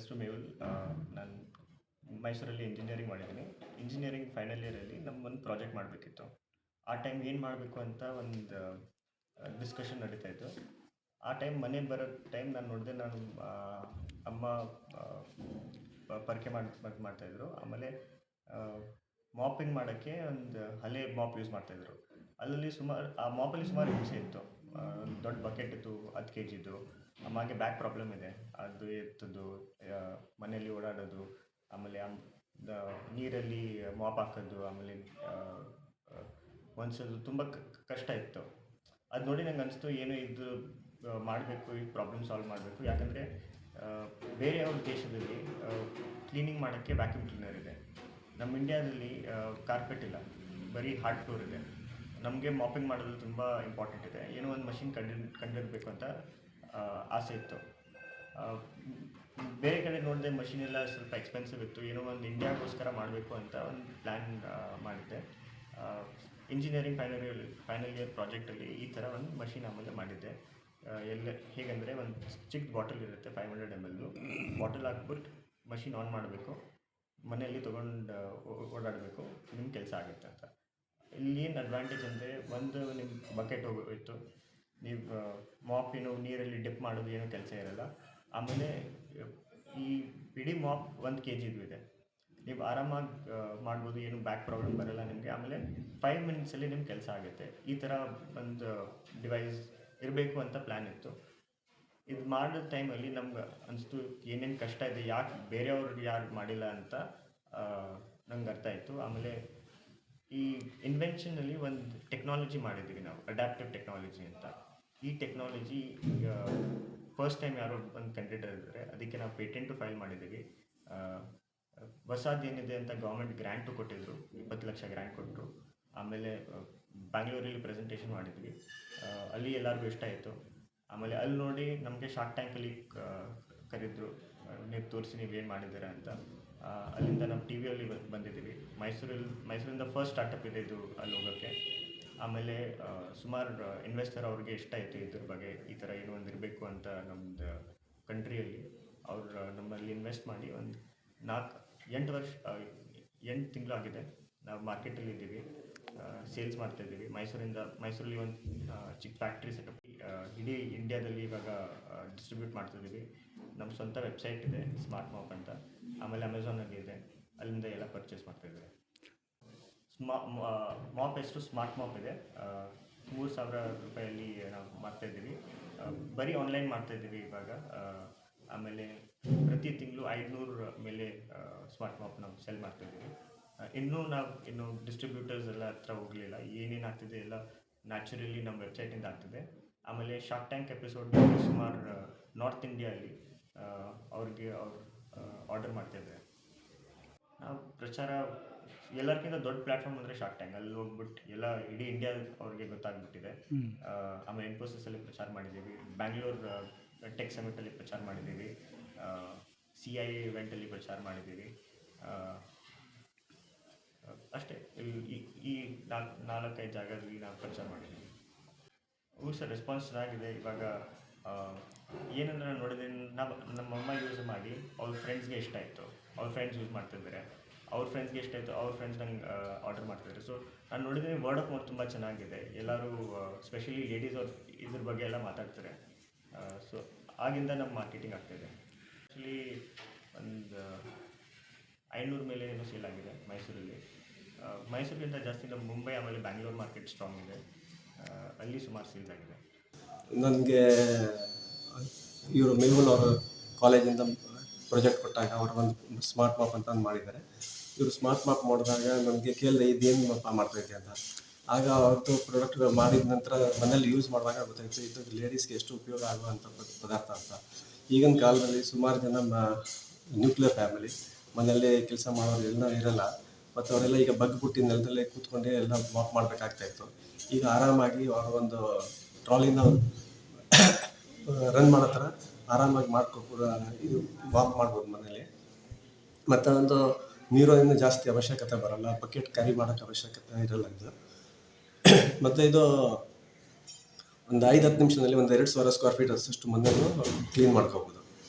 ಹೆಸರು ಮೇಹುಲ್ ನಾನು ಮೈಸೂರಲ್ಲಿ ಇಂಜಿನಿಯರಿಂಗ್ ಮಾಡಿದ್ದೀನಿ. ಇಂಜಿನಿಯರಿಂಗ್ ಫೈನಲ್ ಇಯರಲ್ಲಿ ನಮ್ಗೊಂದು ಪ್ರಾಜೆಕ್ಟ್ ಮಾಡಬೇಕಿತ್ತು. ಆ ಟೈಮ್ ಏನು ಮಾಡಬೇಕು ಅಂತ ಒಂದು ಡಿಸ್ಕಷನ್ ನಡೀತಾ ಇತ್ತು. ಆ ಟೈಮ್ ಮನೆಗೆ ಬರೋ ಟೈಮ್ ನಾನು ನೋಡಿದೆ ನಾನು ಅಮ್ಮ ಪರಿಕೆ ಮಾಡಿ ಮಾಡ್ತಾಯಿದ್ರು ಆಮೇಲೆ ಮಾಪಿಂಗ್ ಮಾಡೋಕ್ಕೆ ಒಂದು ಹಳೆ ಮಾಪ್ ಯೂಸ್ ಮಾಡ್ತಾಯಿದ್ರು ಅಲ್ಲಿ ಸುಮಾರು ಆ ಮಾಪಲ್ಲಿ ಸುಮಾರು ಹಿಂಸೆ ಇತ್ತು. ದೊಡ್ಡ ಬಕೆಟ್ ಇತ್ತು, ಹತ್ತು ಕೆ ಜಿದು ಅಮ್ಮಗೆ ಬ್ಯಾಕ್ ಪ್ರಾಬ್ಲಮ್ ಇದೆ. ಅದು ಎತ್ತದು ಮನೆಯಲ್ಲಿ ಓಡಾಡೋದು, ಆಮೇಲೆ ನೀರಲ್ಲಿ ಮಾಪ್ ಹಾಕೋದು, ಆಮೇಲೆ ಹೊಂದಿಸೋದು ತುಂಬ ಕಷ್ಟ ಇತ್ತು. ಅದು ನೋಡಿ ನಂಗೆ ಅನಿಸ್ತು, ಏನು ಇದು ಮಾಡಬೇಕು, ಈ ಪ್ರಾಬ್ಲಮ್ ಸಾಲ್ವ್ ಮಾಡಬೇಕು. ಯಾಕಂದರೆ ಬೇರೆಯವ್ರ ದೇಶದಲ್ಲಿ ಕ್ಲೀನಿಂಗ್ ಮಾಡೋಕ್ಕೆ ವ್ಯಾಕ್ಯೂಮ್ ಕ್ಲೀನರ್ ಇದೆ. ನಮ್ಮ ಇಂಡಿಯಾದಲ್ಲಿ ಕಾರ್ಪೆಟ್ ಇಲ್ಲ. ಬರೀ ಹಾರ್ಡ್ ಫ್ಲೋರ್ ಇದೆ. ನಮಗೆ ಮಾಪಿಂಗ್ ಮಾಡೋದು ತುಂಬ ಇಂಪಾರ್ಟೆಂಟ್ ಇದೆ. ಏನೋ ಒಂದು ಮಷಿನ್ ಕಂಡು, ಕಂಡಿರಬೇಕು ಅಂತ ಆಸೆ ಇತ್ತು. ಬೇರೆ ಕಡೆ ನೋಡಿದೆ ಮಷಿನ್ ಎಲ್ಲ ಸ್ವಲ್ಪ ಎಕ್ಸ್ಪೆನ್ಸಿವ್ ಇತ್ತು. ಏನೋ ಒಂದು ಇಂಡಿಯಾಗೋಸ್ಕರ ಮಾಡಬೇಕು ಅಂತ ಒಂದು ಪ್ಲ್ಯಾನ್ ಮಾಡಿದ್ದೆ. Engineering final year final year ಪ್ರಾಜೆಕ್ಟಲ್ಲಿ ಈ ಥರ ಒಂದು ಮಷಿನ್ ಆಮೇಲೆ ಮಾಡಿದ್ದೆ. ಎಲ್ಲ, ಹೇಗೆಂದರೆ ಒಂದು ಚಿಕ್ಕ ಬಾಟಲ್ ಇರುತ್ತೆ ಫೈವ್ ಹಂಡ್ರೆಡ್ ಎಂ ಎಲ್ದು ಬಾಟಲ್ ಹಾಕ್ಬಿಟ್ಟು ಮಷಿನ್ ಆನ್ ಮಾಡಬೇಕು. ಮನೆಯಲ್ಲಿ ತೊಗೊಂಡು ಓಡಾಡಬೇಕು. ನಿಮ್ಮ ಕೆಲಸ ಆಗುತ್ತೆ ಅಂತ. ಇಲ್ಲಿ ಏನು ಅಡ್ವಾಂಟೇಜ್ ಅಂದರೆ ಒಂದು ನಿಮ್ಮ ಬಕೆಟ್ ಹೋಗೋಯ್ತು ನೀವು ಮಾಪ್ ಏನು ನೀರಲ್ಲಿ ಡಿಪ್ ಮಾಡೋದು ಏನೂ ಕೆಲಸ ಇರಲ್ಲ. ಆಮೇಲೆ, ಈ ಬಿಡಿ ಮಾಪ್ ಒಂದು ಕೆ ಜಿದು ಇದೆ. ನೀವು ಆರಾಮಾಗಿ ಮಾಡ್ಬೋದು, ಏನು ಬ್ಯಾಕ್ ಪ್ರಾಬ್ಲಮ್ ಬರಲ್ಲ ನಿಮಗೆ. ಆಮೇಲೆ ಫೈವ್ ಮಿನಿಟ್ಸಲ್ಲಿ ನಿಮ್ಮ ಕೆಲಸ ಆಗುತ್ತೆ. ಈ ಥರ ಒಂದು ಡಿವೈಸ್ ಇರಬೇಕು ಅಂತ ಪ್ಲ್ಯಾನ್ ಇತ್ತು. ಇದು ಮಾಡೋ ಟೈಮಲ್ಲಿ ನಮ್ಗೆ ಅನಿಸ್ತು, ಏನೇನು ಕಷ್ಟ ಇದೆ, ಯಾಕೆ ಬೇರೆಯವ್ರಿಗೆ ಯಾರು ಮಾಡಿಲ್ಲ ಅಂತ ನಂಗೆ ಅರ್ಥ ಆಯಿತು. ಆಮೇಲೆ ಈ ಇನ್ವೆನ್ಷನಲ್ಲಿ ಒಂದು ಟೆಕ್ನಾಲಜಿ ಮಾಡಿದ್ದೀವಿ ನಾವು ಅಡ್ಯಾಪ್ಟಿವ್ ಟೆಕ್ನಾಲಜಿ ಅಂತ. ಈ ಟೆಕ್ನಾಲಜಿ ಫಸ್ಟ್ ಟೈಮ್ ಯಾರೋ ಒಂದು ಕಂಡಿಡಿದ್ರೆ ಅದಕ್ಕೆ ನಾವು ಪೇಟೆಂಟು ಫೈಲ್ ಮಾಡಿದ್ದೀವಿ. ಆ, ಹೊಸದು ಏನಿದೆ ಅಂತ ಗೌರ್ಮೆಂಟ್ ಗ್ರ್ಯಾಂಟು ಕೊಟ್ಟಿದ್ರು ಇಪ್ಪತ್ತು ಲಕ್ಷ ಗ್ರ್ಯಾಂಟ್ ಕೊಟ್ಟರು ಆಮೇಲೆ ಬ್ಯಾಂಗ್ಳೂರಲ್ಲಿ ಪ್ರೆಸೆಂಟೇಷನ್ ಮಾಡಿದ್ವಿ. ಅಲ್ಲಿ ಎಲ್ಲರಿಗೂ ಇಷ್ಟ ಆಯಿತು. ಆಮೇಲೆ ಅಲ್ಲಿ ನೋಡಿ ನಮಗೆ ಶಾರ್ಟ್ ಟ್ಯಾಂಕಲ್ಲಿ ಕರೆದ್ರು ನೀವು ತೋರಿಸಿ ನೀವೇನು ಮಾಡಿದ್ದೀರಾ ಅಂತ. ಅಲ್ಲಿಂದ ನಾವು ಟಿ ವಿಯಲ್ಲಿ ಬಂದಿದ್ದೀವಿ. ಮೈಸೂರಲ್ಲಿ ಮೈಸೂರಿಂದ ಫಸ್ಟ್ ಸ್ಟಾರ್ಟಪ್ ಇದೆ ಇದು ಅಲ್ಲಿ ಹೋಗೋಕ್ಕೆ. ಆಮೇಲೆ ಸುಮಾರು ಇನ್ವೆಸ್ಟರ್ ಅವ್ರಿಗೆ ಇಷ್ಟ ಆಯಿತು ಇದ್ರ ಬಗ್ಗೆ. ಈ ಥರ ಏನೋ ಒಂದು ಇರಬೇಕು ಅಂತ ನಮ್ಮದು ಕಂಟ್ರಿಯಲ್ಲಿ ಅವರು ನಮ್ಮಲ್ಲಿ ಇನ್ವೆಸ್ಟ್ ಮಾಡಿ ಒಂದು ನಾಲ್ಕು, ಎಂಟು ವರ್ಷ ಎಂಟು ತಿಂಗಳು ಆಗಿದೆ. ನಾವು ಮಾರ್ಕೆಟಲ್ಲಿ ಇದ್ದೀವಿ ಸೇಲ್ಸ್ ಮಾಡ್ತಾ ಇದ್ದೀವಿ. ಮೈಸೂರಿಂದ, ಮೈಸೂರಲ್ಲಿ ಒಂದು ಚಿಕ್ಕ ಫ್ಯಾಕ್ಟ್ರಿ ಸೆಟಪ್ ಇಡೀ ಇಂಡಿಯಾದಲ್ಲಿ ಇವಾಗ ಡಿಸ್ಟ್ರಿಬ್ಯೂಟ್ ಮಾಡ್ತಾ ಇದ್ದೀವಿ. ನಮ್ಮ ಸ್ವಂತ ವೆಬ್ಸೈಟ್ ಇದೆ ಸ್ಮಾರ್ಟ್ ಮಾಪ್ ಅಂತ. ಆಮೇಲೆ ಅಮೆಝಾನಲ್ಲಿ ಇದೆ. ಅಲ್ಲಿಂದ ಎಲ್ಲ ಪರ್ಚೇಸ್ ಮಾಡ್ತಾ ಇದ್ದಾರೆ ಮಾಪ್ ಎಷ್ಟು? ಸ್ಮಾರ್ಟ್ ಮಾಪ್ ಇದೆ ಮೂರು ಸಾವಿರ ರೂಪಾಯಲ್ಲಿ ನಾವು ಮಾಡ್ತಾ ಇದ್ದೀವಿ. ಬರೀ ಆನ್ಲೈನ್ ಮಾಡ್ತಾ ಇದ್ದೀವಿ ಇವಾಗ. ಆಮೇಲೆ ಪ್ರತಿ ತಿಂಗಳು ಐದುನೂರು ಮೇಲೆ ಸ್ಮಾರ್ಟ್ ಮಾಪ್ ನಾವು ಸೆಲ್ ಮಾಡ್ತಾ ಇದ್ದೀವಿ. ಇನ್ನೂ ನಾವು ಇನ್ನು ಡಿಸ್ಟ್ರಿಬ್ಯೂಟರ್ಸ್ ಎಲ್ಲ ಹತ್ರ ಹೋಗಲಿಲ್ಲ. ಏನೇನು ಆಗ್ತಿದೆ ಎಲ್ಲ ನ್ಯಾಚುರಲಿ ನಮ್ಮ ವೆಬ್ಸೈಟಿಂದ ಆಗ್ತಿದೆ. ಆಮೇಲೆ ಶಾರ್ಟ್ ಟ್ಯಾಂಕ್ ಎಪಿಸೋಡ್ ಸುಮಾರು ನಾರ್ತ್ ಇಂಡಿಯಲ್ಲಿ ಅವ್ರಿಗೆ ಅವ್ರು ಆರ್ಡರ್ ಮಾಡ್ತಿದ್ದೆ ನಾವು ಪ್ರಚಾರ ಎಲ್ಲರಿಗಿಂತ ದೊಡ್ಡ ಪ್ಲಾಟ್ಫಾರ್ಮ್ ಅಂದರೆ ಶಾರ್ಕ್ ಟ್ಯಾಂಕ್ ಅಲ್ಲಿ ಹೋಗ್ಬಿಟ್ಟು ಎಲ್ಲ ಇಡೀ ಇಂಡಿಯಾ ಅವ್ರಿಗೆ ಗೊತ್ತಾಗ್ಬಿಟ್ಟಿದೆ. ಆಮೇಲೆ ಇನ್ಫೋಸಿಸಲ್ಲಿ ಪ್ರಚಾರ ಮಾಡಿದ್ದೀವಿ. ಬ್ಯಾಂಗ್ಳೂರ್ ಟೆಕ್ ಸಮಿಟಲ್ಲಿ ಪ್ರಚಾರ ಮಾಡಿದ್ದೀವಿ. ಸಿ ಐ ಇವೆಂಟಲ್ಲಿ ಪ್ರಚಾರ ಮಾಡಿದ್ದೀವಿ. ಅಷ್ಟೇ ಈ- ಈ- ನಾಲ್ಕು ನಾಲ್ಕೈದು ಜಾಗದಲ್ಲಿ ನಾನು ಪ್ರಚಾರ ಮಾಡಿದ್ದೀನಿ ಹ್ಞೂ ಸರ್ ರೆಸ್ಪಾನ್ಸ್ ಚೆನ್ನಾಗಿದೆ. ಇವಾಗ ಏನಂದ್ರೆ ನಾನು ನೋಡಿದೆ ನಾವು ನಮ್ಮಮ್ಮ ಯೂಸ್ ಮಾಡಿ ಅವ್ರ ಫ್ರೆಂಡ್ಸ್ಗೆ ಇಷ್ಟ ಆಯಿತು. ಅವ್ರ ಫ್ರೆಂಡ್ಸ್ ಯೂಸ್ ಮಾಡ್ತಿದ್ದಾರೆ. ಅವ್ರ ಫ್ರೆಂಡ್ಸ್ಗೆ ಇಷ್ಟ ಆಯಿತು, ಅವ್ರ ಫ್ರೆಂಡ್ಸ್ ನಂಗೆ ಆರ್ಡರ್ ಮಾಡ್ತಿದ್ದಾರೆ. ಸೊ ನಾನು ನೋಡಿದ್ದೀನಿ ವರ್ಡ್ ಆಫ್ ಮೌತ್ ತುಂಬ ಚೆನ್ನಾಗಿದೆ. ಎಲ್ಲರೂ ಸ್ಪೆಷಲಿ ಲೇಡೀಸ್ ಅವ್ರು, ಇದ್ರ ಬಗ್ಗೆ ಎಲ್ಲ ಮಾತಾಡ್ತಾರೆ. ಸೊ ಆಗಿಂದ ನಮ್ಮ ಮಾರ್ಕೆಟಿಂಗ್ ಆಗ್ತಾಯಿದೆ ಆ್ಯಕ್ಚುಲಿ ಒಂದು ಐನೂರು ಮೇಲೆ ಏನೋ ಸೇಲ್ ಆಗಿದೆ ಮೈಸೂರಲ್ಲಿ. ಮೈಸೂರಿಗಿಂತ ಜಾಸ್ತಿ ನಮ್ಮ ಮುಂಬೈ, ಆಮೇಲೆ ಬ್ಯಾಂಗ್ಳೂರ್ ಮಾರ್ಕೆಟ್ ಸ್ಟ್ರಾಂಗ್ ಇದೆ. ಅಲ್ಲಿ ಸುಮಾರು ಸೇಲ್ಸ್ ಆಗಿದೆ. ನನಗೆ, ಇವರು ಮೇಹುಲ್ ಅವರು ಕಾಲೇಜಿಂದ ಪ್ರಾಜೆಕ್ಟ್ ಕೊಟ್ಟಾಗ ಅವರು ಒಂದು ಸ್ಮಾರ್ಟ್ ಮಾಪ್ ಅಂತ ಮಾಡಿದ್ದಾರೆ. ಇವರು ಸ್ಮಾರ್ಟ್ ಮಾಪ್ ಮಾಡಿದಾಗ ನನಗೆ ಕೇಳಿದೆ, ಇದೇನು ಮಾಪ ಮಾಡ್ತಾ ಇದೆಯಾ? ಅಂತ. ಆಗ ಅವ್ರದ್ದು ಪ್ರಾಡಕ್ಟ್ ಮಾಡಿದ ನಂತರ ಮನೇಲಿ ಯೂಸ್ ಮಾಡುವಾಗ ಗೊತ್ತಾಯ್ತು, ಇದು ಲೇಡೀಸ್ಗೆ ಎಷ್ಟು ಉಪಯೋಗ ಆಗುವಂಥ ಪದಾರ್ಥ ಅಂತ. ಈಗಿನ ಕಾಲದಲ್ಲಿ ಸುಮಾರು ಜನ ನ್ಯೂಕ್ಲಿಯರ್ ಫ್ಯಾಮಿಲಿ ಮನೆಯಲ್ಲಿ ಕೆಲಸ ಮಾಡೋರು ಎಲ್ಲ ಇರಲ್ಲ ಮತ್ತು ಅವರೆಲ್ಲ ಈಗ ಬಗ್ಬಿಟ್ಟು ನೆಲದಲ್ಲೇ ಕೂತ್ಕೊಂಡೇ ಎಲ್ಲ ವಾಕ್ ಮಾಡಬೇಕಾಗ್ತಾಯಿತ್ತು ಈಗ ಆರಾಮಾಗಿ ಅವರ ಒಂದು ಟ್ರಾಲಿನ ರನ್ ಮಾಡೋ ಥರ ಆರಾಮಾಗಿ ಮಾಡ್ಕೊ ಕೂಡ ಇದು ವಾಕ್ ಮಾಡ್ಬೋದು ಮನೇಲಿ ಮತ್ತು ಒಂದು ಇನ್ನೂ ಜಾಸ್ತಿ ಅವಶ್ಯಕತೆ ಬರಲ್ಲ ಬಕೆಟ್ ಕ್ಯಾರಿ ಮಾಡೋಕ್ಕೆ ಅವಶ್ಯಕತೆ ಇರಲ್ಲ ಇದು. ಮತ್ತು ಇದು ಒಂದು ಐದು ಹತ್ತು ನಿಮಿಷದಲ್ಲಿ ಒಂದು ಎರಡು ಸಾವಿರ ಸ್ಕ್ವೇರ್ ಫೀಟ್ ಅಷ್ಟು ಮನೆಯನ್ನು ಕ್ಲೀನ್ ಮಾಡ್ಕೋಬೋದು.